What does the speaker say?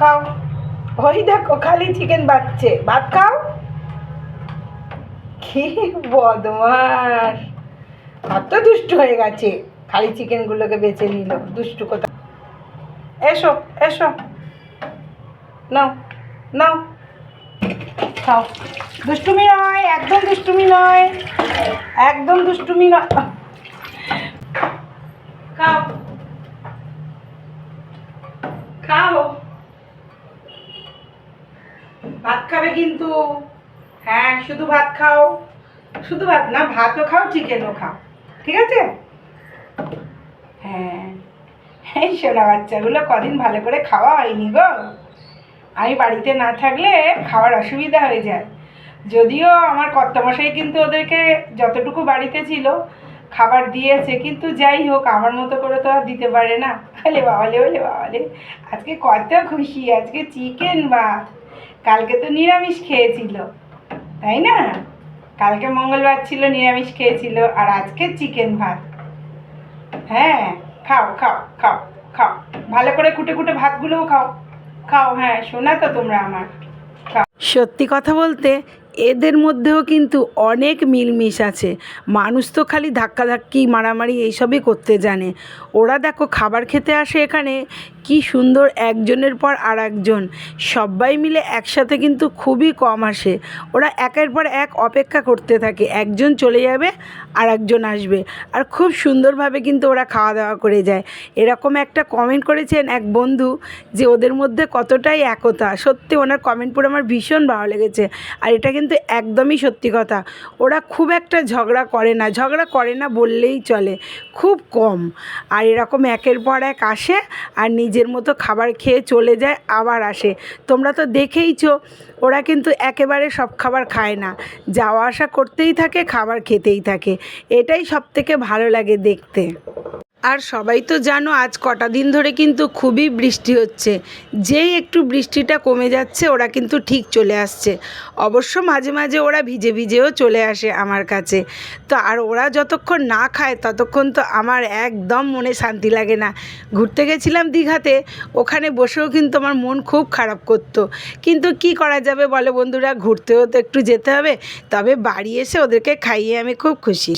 খাও। ওই দেখো খালি চিকেন বাচ্চে ভাত খাও? কি বদমাস কত দুষ্টু হয়ে গেছে। খালি চিকেনগুলোকে বেছে নিল। দুষ্টু কোথা? এসো এসো। নাও নাও। খাও। দুষ্টুমি নয়, একদম দুষ্টুমি নয়। একদম দুষ্টুমি নয়। খাও। ভাত খাবে কিন্তু। হ্যাঁ শুধু ভাত খাও। শুধু ভাত না, ভাতও খাও চিকেনও খাও। ঠিক আছে? হ্যাঁ। এই সোনা বাচ্চাগুলো কদিন ভালো করে খাওয়া হয়নি গো। আমি বাড়িতে না থাকলে খাওয়ার অসুবিধা হয়ে যায়। যদিও আমার কর্তামশাই কিন্তু ওদেরকে যতটুকু বাড়িতে ছিল, খাবার দিয়েছে, কিন্তু যাই হোক, আমার মতো করে তো আর দিতে পারে না। আলে বাবালে, ওলে বাবালে। আজকে কত খুশি, আজকে চিকেন ভাত। কালকে তো নিরামিষ খেয়েছিল, তাই না? কালকে মঙ্গলবার ছিল, নিরামিষ খেয়েছিল, আর আজকে চিকেন ভাত। হ্যাঁ খাও খাও খাও খাও। ভালো করে কুটে কুটে ভাতগুলোও খাও। খাও হ্যাঁ শোনা তো তোমরা আমার। খাও। সত্যি কথা বলতে, এদের মধ্যেও কিন্তু অনেক মিলমিশ আছে। মানুষ তো খালি ধাক্কাধাক্কি, মারামারি, এইসবই করতে জানে। ওরা দেখো খাবার খেতে আসে এখানে কি সুন্দর একজনের পর আর একজন সবাই মিলে একসাথে কিন্তু খুবই কম আসে। ওরা একের পর এক অপেক্ষা করতে থাকে। একজন চলে যাবে আর একজন আসবে। আর খুব সুন্দরভাবে কিন্তু ওরা খাওয়া দাওয়া করে যায়। এরকম একটা কমেন্ট করেছেন এক বন্ধু যে ওদের মধ্যে কতটাই একতা। সত্যি ওনার কমেন্ট পড়ে আমার ভীষণ ভালো লেগেছে। আর এটা কিন্তু একদমই সত্যি কথা। ওরা খুব একটা ঝগড়া করে না। ঝগড়া করে না বললেই চলে। খুব কম। আর এরকম একের পর এক আসে আর নিজের মতো খাবার খেয়ে চলে যায়, আবার আসে। তোমরা তো দেখেইছো, ওরা কিন্তু একেবারে সব খাবার খায় না। যাওয়া আসা করতেই থাকে, খাবার খেতেই থাকে। এটাই সবথেকে ভালো লাগে দেখতে। আর সবাই তো জানো আজ কটা দিন ধরে কিন্তু খুবই বৃষ্টি হচ্ছে। যেই একটু বৃষ্টিটা কমে যাচ্ছে, ওরা কিন্তু ঠিক চলে আসছে। অবশ্য মাঝে মাঝে ওরা ভিজে ভিজেও চলে আসে আমার কাছে। তো আর ওরা যতক্ষণ না খায়, ততক্ষণ তো আমার একদম মনে শান্তি লাগে না। ঘুরতে গেছিলাম দীঘাতে, ওখানে বসেও কিন্তু আমার মন খুব খারাপ করতো। কিন্তু কি করা যাবে বলে বন্ধুরা, ঘুরতেও তো একটু যেতে হবে। তবে বাড়ি এসে ওদেরকে খাইয়ে আমি খুব খুশি।